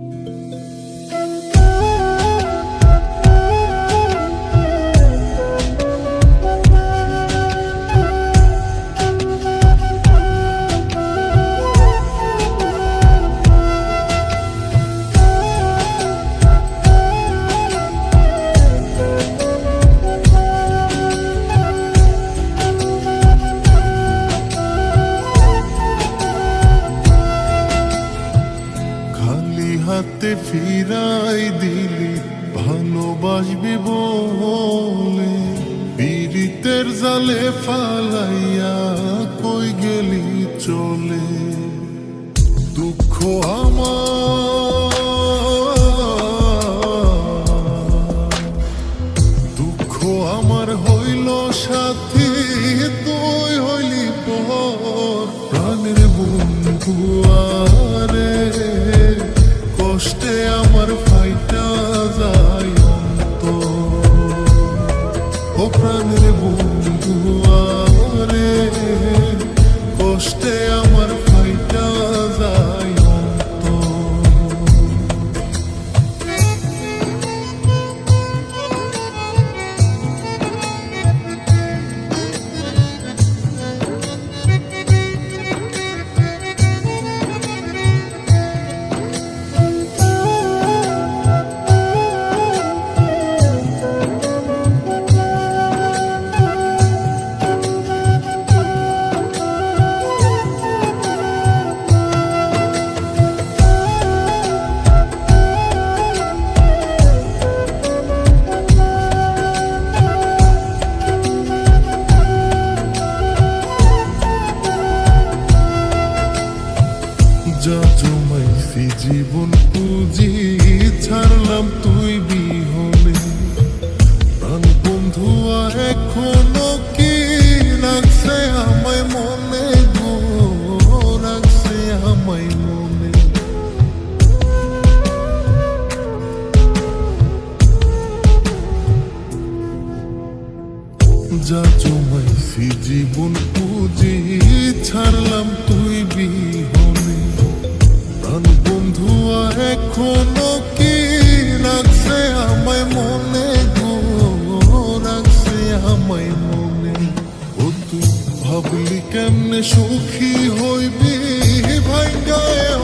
খালি হাতে ফিরাই দিলি, ভালোবাসবি বলে। পীড়িতের জালে ফালাইয়া কই গেলি চলে? দুঃখ আমার দুঃখ আমার হইল সাথী, তুই হইলি পর। প্রাণের বন্ধু আরে কষ্টে আমার ফাইটা যায় ও প্রাণের বন্ধু আমারে কষ্টে যা জমাইছি জীবন পুঁজি ছাড়লাম তুই বিহনে। প্রাণ বন্ধু এখনও কি রাখছে আমায় মনে? গো, রাখছে আমায় মনে। ও তুই ভাবলি কেমনে সুখী হইবি? ভাঙ্গায়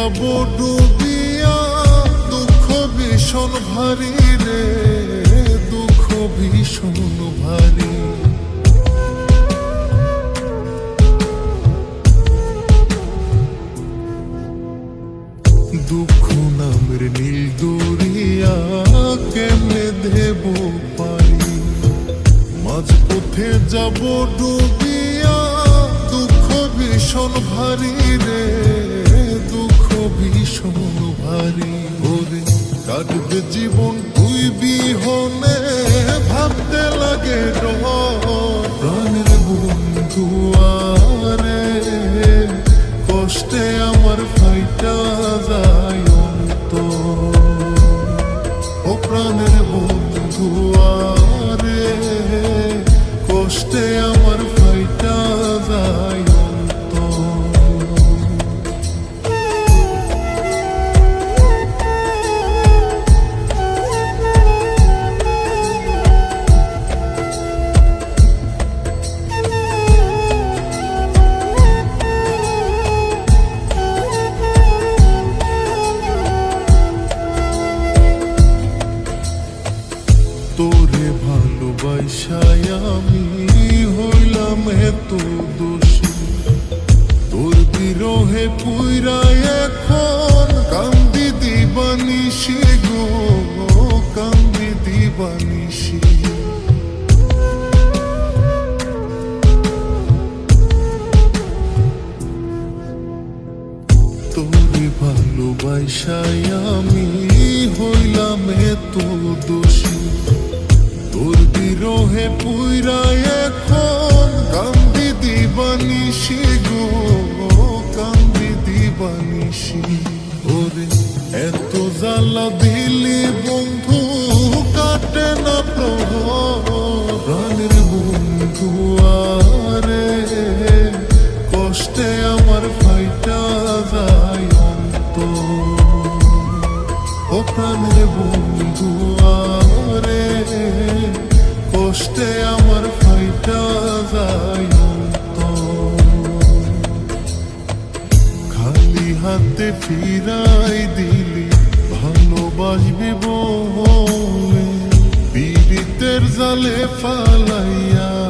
যাব ডুবিয়া দুঃখ ভীষণ ভারী রে, দুঃখ ভীষণ ভারী। দুঃখ নামের নীল দরিয়া কেমনে দেব পারি? মাঝ পথে যাব ডুবিয়া, দুঃখ ভীষণ ভারী রে। কষ্টে আমার ফাইটা দোষী। তোর বিরহে পুইরা এখন কান্দি দিবানিশে গো কান্দি দোষী তোর বিরোহে পুইরা কষ্টে আমার ফাইটা যায় অন্তর ও কষ্টে আমার ফাইটা যায়। খালি হাতে ফিরাই দিলি, ভালোবাসবি বলে, পীড়িতের জালে ফালাইয়া